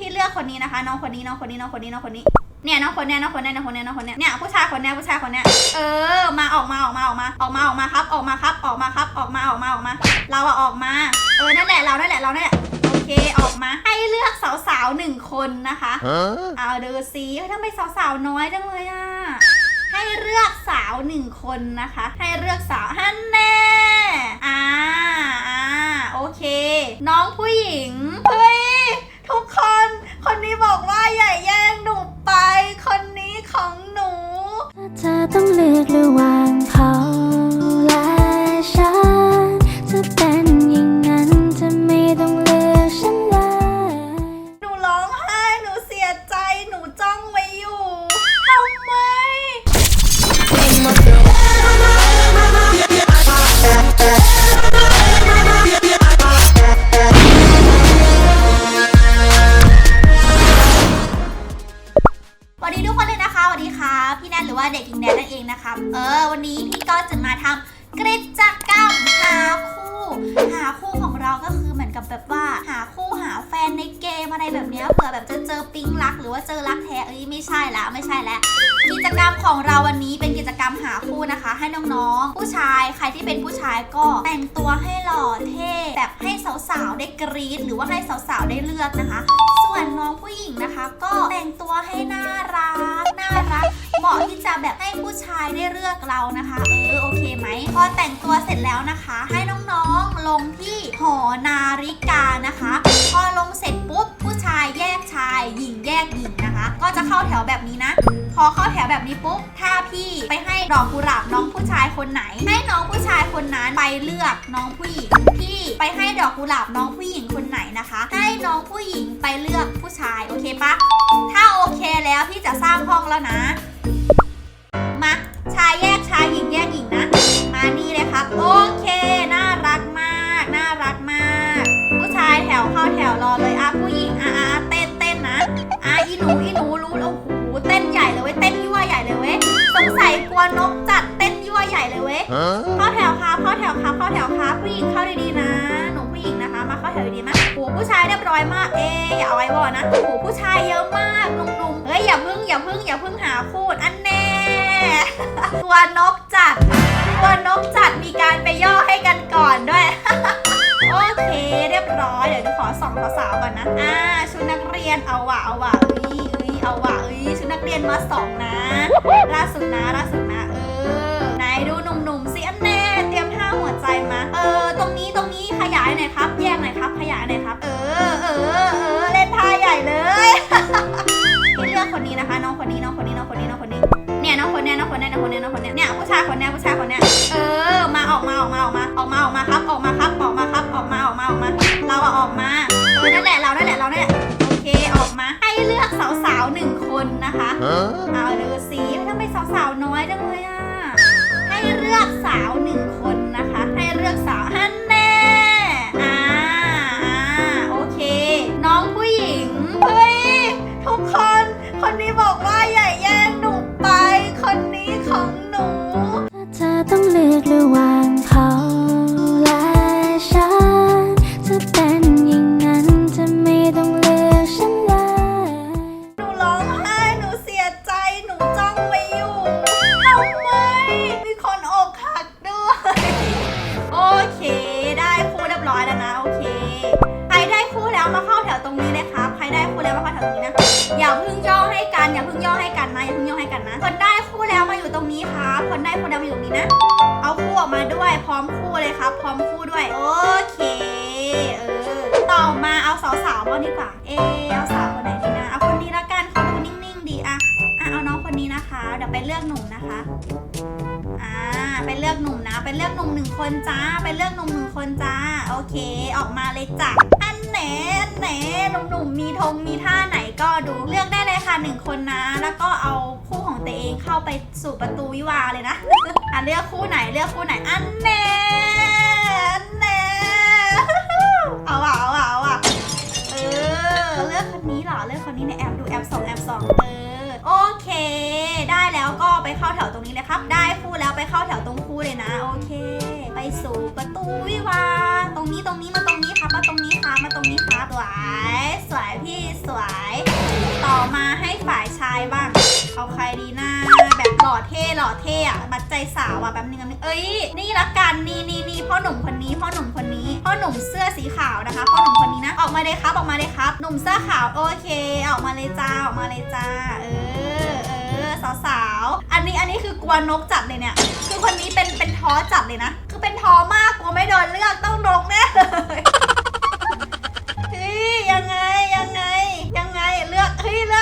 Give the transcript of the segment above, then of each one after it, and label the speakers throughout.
Speaker 1: พี่เลือกคนนี้นะคะ น้องคนนี้น้องคนนี้น้องคนนี้น้องคนนี้เนี่ยน้องคนเนี้ยน้องคนเนี้ยน้องคนเนี้ยน้องคนเนี้ยเนี่ยผู้ชายคนเนี้ยผู้ชายคนเนี้ยเออมาออกมาออกมาออกมาออกมาออกมาครับ ออกมาครับออกมาครับออกมาออกมาออกมา เราอะออกมาเออนั่นแหละเรานั่นแหละเรานั่นแหละโอเคออกมาให้เลือกสาวๆหนึ่งคนนะคะ
Speaker 2: Huh?
Speaker 1: เอาดูสิเฮ้ยทำไมสาวๆน้อยจังเลยอะให้เลือกสาวหนึ่งคนนะคะ ให้เลือกสาวฮันแน่อ่าอ่าโอเค น้องผู้หญิงเฮ้ย ทุกคน คนนี้บอกว่าอย่าแย่งหนูไป คนนี้ ของหนู
Speaker 3: เธอต้องเลือกระหว่าง นะ
Speaker 1: คะสวัสดีค่ะ พี่แนนหรือว่าเด็กหญิงแนนนั่นเองนะคะเออ วันนี้พี่ก็จะมาทำกิจกรรมหาคู่ หาคู่ของเราก็คือเหมือนกับแบบว่า หาคู่หาแฟนในเกมอะไรแบบเนี้ยเผื่อแบบจะเจอปิ๊งรัก หรือว่าเจอรักแท้เอ้ยไม่ใช่ละไม่ใช่แล้วกิจกรรมของเราวันนี้เป็นกิจกรรมหาคู่นะคะ ให้น้องๆ ผู้ชายใครที่เป็นผู้ชายก็แต่งตัวให้หล่อเท่แบบใสาวๆได้กรี๊ดหรือว่าให้สาวๆได้เลือกนะคะ ส่วนน้องผู้หญิงนะคะ ก็แต่งตัวให้น่ารักน่ารักเหมาะที่จะแบบให้ผู้ชายได้เลือกเรานะคะ เออโอเคไหมพอแต่งตัวเสร็จแล้วนะคะ ให้น้องๆลงที่หอนาฬิกานะคะ พอลงเสร็จปุ๊บผู้ชายแยกชาย หญิงแยกหญิงนะคะ ก็จะเข้าแถวแบบนี้นะ พอเข้าแถวแบบนี้ปุ๊บ ถ้าพี่ไปให้ดอกกุหลาบน้องผู้ชายคนไหน ให้น้องผู้ชายคนนั้นไปเลือกน้องผู้หญิงพี่ไปให้ดอกกุหลาบน้องผู้หญิงคนไหนนะคะ ให้น้องผู้หญิงไปเลือกผู้ชายโอเคปะถ้าโอเคแล้วพี่จะสร้างห้องแล้วนะ มาชายแยกชายหญิงแยก ดีๆนะ หนูผู้หญิงนะคะ มาเข้าแถวดีๆมากโอ้โหผู้ชายเรียบร้อยมาก เอ๊อย่าเอาไว้บอนะโอ้โหผู้ชายเยอะมากหนุ่มๆเฮ้ยอย่าพึ่งอย่าพึ่งอย่าพึ่งหาคู่อันแน่ ตัวนกจัด ตัวนกจัดมีการไปย่อให้กันก่อนด้วย โอเคเรียบร้อยเดี๋ยวดูขอส่องสาวๆก่อนนะอ่าชุดนักเรียนเอาว่ะเอาว่ะเอ้ยเอ้ยเอาว่ะเอ้ยชุดนักเรียนมาสองนะล่าสุดนะล่าสุด นเนี้ยผู้ชายคนเนี้ยเออมาออกมาออกมาออกมาออกมาออกมาครับออกมาครับออกมาครับออกมาออกมาออกมา เราอะออกมาเออนั่นแหละเรานั่นแหละเรานั่นแหละโอเคออกมาให้เลือกสาวๆหนึ่งคนนะคะ
Speaker 2: Huh?
Speaker 1: เอาดูสิทำไมสาวๆน้อยจังเลยอะให้เลือกสาวหนึ่งคน อย่า
Speaker 3: เพิ่
Speaker 1: งย่อให้กันนะ คนได้คู่แล้วมาอยู่ตรงนี้ครับ คนได้คู่แล้วมาอยู่ตรงนี้นะ เอาคู่ออกมาด้วย พร้อมคู่เลยครับ พร้อมคู่ด้วย โอเค เออ ต่อมาเอาสาวๆบ้างดีกว่า เออเอาสาวคนไหนดีนะ เอาคนนี้ละกันเขาดูนิ่งๆดีอะอะเอาน้องคนนี้นะคะ เดี๋ยวไปเลือกหนุ่มนะคะ อ่า ไปเลือกหนุ่มนะ ไปเลือกหนุ่มหนึ่งคนจ้า ไปเลือกหนุ่มหนึ่งคนจ้า โอเค ออกมาเลยจ้ะ อันไหนอันไหนหนุ่มๆมีธงมีท่าไหนก็ดูเลือกได้เลยค่ะหนึ่งคนนะ แล้วก็เอาคู่ของตัวเองเข้าไปสู่ประตูวิวาเลยนะอะเลือกคู่ไหนเลือกคู่ไหนอันแน่อันแน่เอาว่ะเอาว่ะเอาว่ะเออเลือกคนนี้เหรอเลือกคนนี้ในแอปดูแอปสองแอปสองเออโอเค ได้แล้วก็ไปเข้าแถวตรงนี้เลยครับ ได้คู่แล้วไปเข้าแถวตรงคู่เลยนะ โอเค ไปสู่ประตูวิวาตรงนี้ วยสวยพี่สวย ต่อมาให้ฝ่ายชายบ้างเอาใครดีหนะแบบหล่อเท่หล่อเท่อะบัดใจสาวอะแบนึงแป๊บนึงเอ้ยนี่ละกันนี่นี่นี่พ่อหนุ่มคนนี้พ่อหนุ่มคนนี้พ่อหนุ่มเสื้อสีขาวนะคะพ่อหนุ่มคนนี้นะออกมาเลยครับออกมาเลยครับ หนุ่มเสื้อขาวโอเคออกมาเลยจ้าออกมาเลยจ้าเออเออสาวๆอันนี้อันนี้คือกลัวนกจัดเลยเนี่ยคือคนนี้เป็นเป็นท้อจัดเลยนะ คือเป็นท้อมากกลัวไม่โดนเลือกต้องนกแน่เลย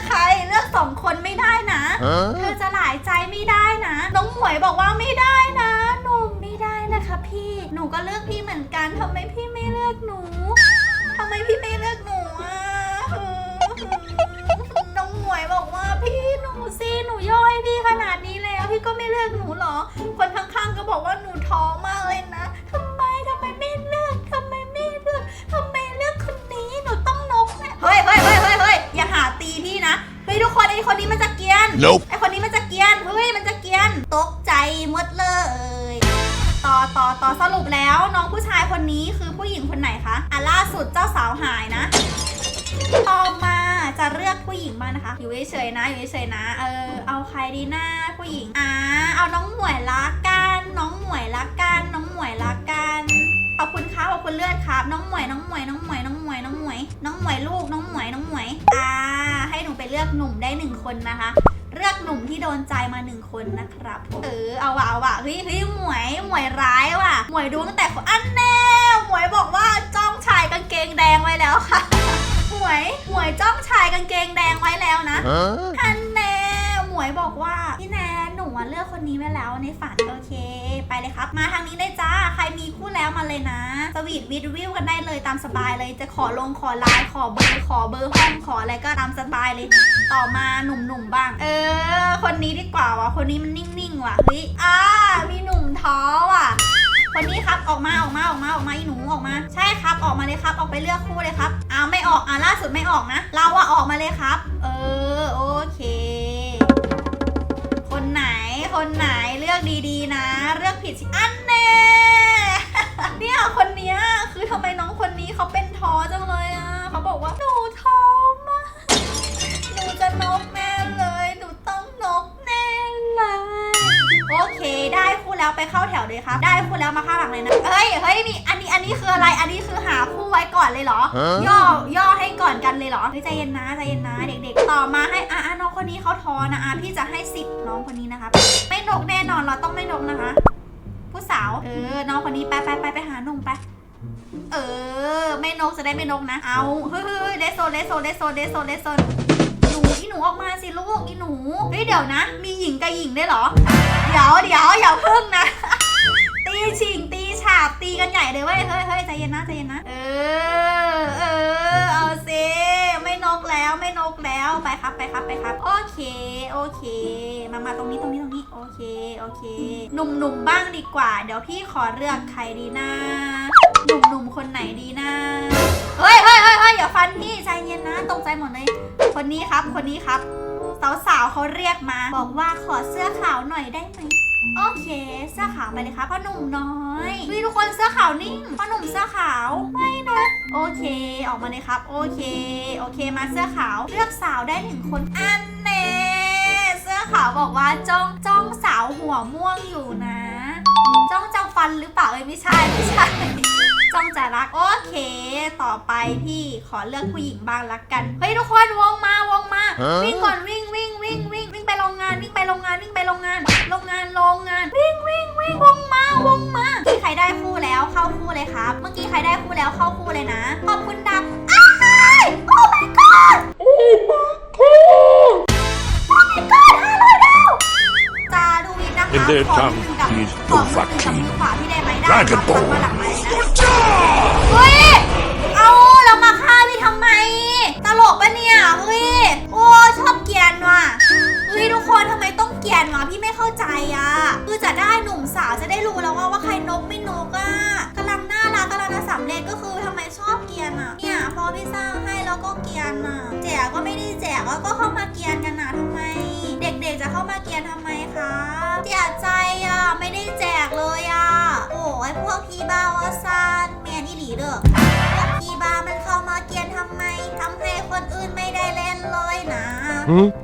Speaker 1: อกใครเลือกสองคนไม่ได้นะเธอจะหลายใจไม่ได้นะน้องหมวยบอกว่าไม่ได้นะหนูไม่ได้นะคะพี่หนูก็เลือกพี่เหมือนกันทำไมพี่ไม่เลือกหนูทำไมพี่ไม่เลือกหนูอะน้องหมวยบอกว่าพี่หนูสิหนูย่อยพี่ขนาดนี้แล้ว พี่ก็ไม่เลือกหนูเหรอ คนข้างๆก็บอกว่าหนูท้อมากเลย ต่อต่อสรุปแล้วน้องผู้ชายคนนี้คือผู้หญิงคนไหนคะอะล่าสุดเจ้าสาวหายนะต่อมาจะเลือกผู้หญิงมานะคะ อยู่เฉยๆนะอยู่เฉยๆนะ เออ เอาใครดีหนะผู้หญิงอ่าเอาน้องหมวยละกัน น้องหมวยละกัน น้องหมวยละกันขอบคุณครับขอบคุณเลือดครับ น้องหมวยน้องหมวยน้องหมวยน้องหมวยน้องหมวยน้องหมวยลูกน้องหมวยน้องหมวยอ่าให้หนูไปเลือกหนุ่มได้หนึ่งคนนะคะ ลือกหนุ่มที่โดนใจมาหนึ่งคนนะครับเออเอาว่ะเอาว่ะเฮ้ยเฮ้ยหมวยหมวยร้ายว่ะหมวยดูตั้งแต่อันแน่หมวยบอกว่าจ้องชายกางเกงแดงไว้แล้วค่ะหมวยหมวยจ้องชายกางเกงแดงไว้แล้วนะ
Speaker 2: Huh?
Speaker 1: อันแน่หมวยบอกว่าพี่แนนหนูอะเลือกคนนี้ไว้แล้วในฝันโอเค ไปเลยครับ มาทางนี้เลยจ้าใครมีคู่แล้วมาเลยนะสวีทวิดวิวกันได้เลยตามสบายเลยจะขอลงขอไลน์ขอเบอร์ขอเบอร์ห้องขออะไรก็ตามสบายเลย ต่อมาหนุ่มๆบ้าง เออ คนนี้ดีกว่าว่ะ คนนี้มันนิ่งๆว่ะ เฮ้ย อ่า มีหนุ่มท้อว่ะ คนนี้ครับ ออกมาออกมาออกมาออกมาอีหนูออกมา ใช่ครับ ออกมาเลยครับ ออกไปเลือกคู่เลยครับ อ้าวไม่ออก อะล่าสุดไม่ออกนะ เราอะออกมาเลยครับ เออ โอเค คนไหน คนไหน เลือกดีๆนะ เลือกผิดสิอันแน่ ฮ้ยเฮ้ยนี่อันนี้อันนี้คืออะไรอันนี้คือหาคู่ไว้ก่อนเลยเหรอ
Speaker 2: ฮะ
Speaker 1: ย่อย่อให้ก่อนกันเลยเหรอเฮ้ยใจเย็นนะใจเย็นนะเด็กๆ ต่อมาให้อะอะน้องคนนี้เขาท้อนะอะพี่จะให้สิบน้องคนนี้นะครับไม่นกแน่นอนเราต้องไม่นกนะคะ ผู้สาวเออน้องคนนี้ไปไปไปไปหาหนุ่มไปเออ ไม่นกจะได้ไม่นกนะ เอาเฮ้ยเฮ้ยเลสโซนเลสโซนเลสโซนเลสโซนเลสโซนหนูอีหนูออกมาสิลูกอีหนูเฮ้ยเดี๋ยวนะ มีหญิงกับหญิงได้วยเหรอ เดี๋ยวเดี๋ยวอย่าพึ่งนะ ญ่เลยเว้ยเฮ้ยเฮ้ยใจเย็นนะใจเย็นนะ เออ เออ เอาสิไม่นกแล้วไม่นกแล้วไปครับไปครับไปครับ โอเคโอเค มามาตรงนี้ตรงนี้ตรงนี้ โอเคโอเค หนุ่มหนุ่มบ้างดีกว่า เดี๋ยวพี่ขอเลือกใครดีนะหนุ่มหนุ่มคนไหนดีนะเฮ้ยเฮ้ยเฮ้ยเฮ้ยอย่าฟันพี่ใจเย็นนะตกใจหมดเลยคนนี้ครับคนนี้ครับสาวๆเขาเรียกมา บอกว่าขอเสื้อขาวหน่อยได้ไหม โอเค เสื้อขาวไปเลยครับพ่อหนุ่มน้อยวิทุกคนเสื้อขาวนิ่งพ่อหนุ่มเสื้อขาวไม่นะโอเค ออกมาเลยครับ โอเค โอเคมาเสื้อขาวเลือกสาวได้หนึ่งคนอันเน่เสื้อขาวบอกว่าจ้องจ้องสาวหัวม่วงอยู่นะ จ้องจะฟันหรือเปล่าเอ้ยไม่ใช่ไม่ใช่จ้องจะรักโอเค ต่อไปพี่ขอเลือกผู้หญิงบ้างละกันเฮ้ยทุกคนวงมาวงมา
Speaker 2: ฮะ
Speaker 1: วิ่งก่อนวิ่งวิ่งวิ่งวิ่งวิ่งไปโรงงานวิ่งไปโรงงานวิ่งไปโรงงาน โรงงานโรงงานวิ่งวิ่งวิ่งวงมาวงมาเมื่อกี้ใครได้คู่แล้วเข้าคู่เลยครับ เมื่อกี้ใครได้คู่แล้วเข้าคู่เลยนะขอบคุณดำอ้ายโอ้ my god โอ้ my god ห้าร้อยดาวจาดูวินนะคะ
Speaker 2: In their
Speaker 1: ขอ
Speaker 2: tongue,
Speaker 1: มือกับ
Speaker 2: he is
Speaker 1: ขอมือกับ
Speaker 2: Dovahkiin.
Speaker 1: มือขวาพี่ได้ไหมได้
Speaker 2: Dragon
Speaker 1: ครับ
Speaker 2: Ball.
Speaker 1: มาหลังไหมนะ เฮ้ย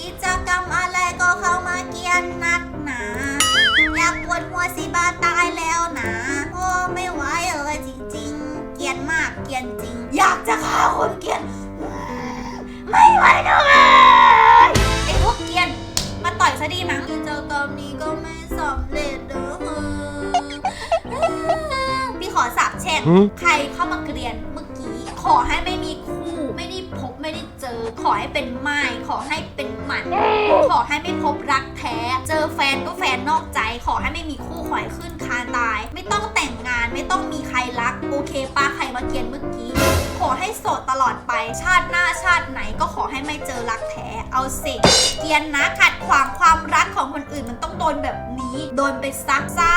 Speaker 1: กิจกรรมอะไรก็เข้ามาเกียนนักหนา อยากปวดหัวสิบาตายแล้วนะโอ้ไม่ไหวเลยจริงๆ เกรียนมากเกรียนจริง อยากจะฆ่าคนเกรียน ไม่ไหวเลยไอ้พวกเกรียน มาต่อยซะดีมั้งกิจกรรมนี้ก็ไม่สำเร็จเด้อพี่ขอสาบแช่ง
Speaker 2: Hmm?
Speaker 1: ใครเข้ามาเกรียนเมื่อกี้ขอให้ไม่มีคู่ อ ขอให้เป็นไม้ขอให้เป็นหมัน ขอให้ไม่พบรักแท้ เจอแฟนก็แฟนนอกใจ ขอให้ไม่มีคู่ขอให้ขึ้นคานตาย ไม่ต้องแต่งงานไม่ต้องมีใครรัก โอเคป้าใครมาเกรียนเมื่อกี้ ขอให้โสดตลอดไป ชาติหน้าชาติไหนก็ขอให้ไม่เจอรักแท้ เอาสิเกรียนนะขัดขวางความรักของคนอื่นมันต้องโดนแบบนี้ โดนไปซักซา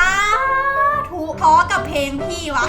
Speaker 1: ทุท้อกับเพลงพี่วะ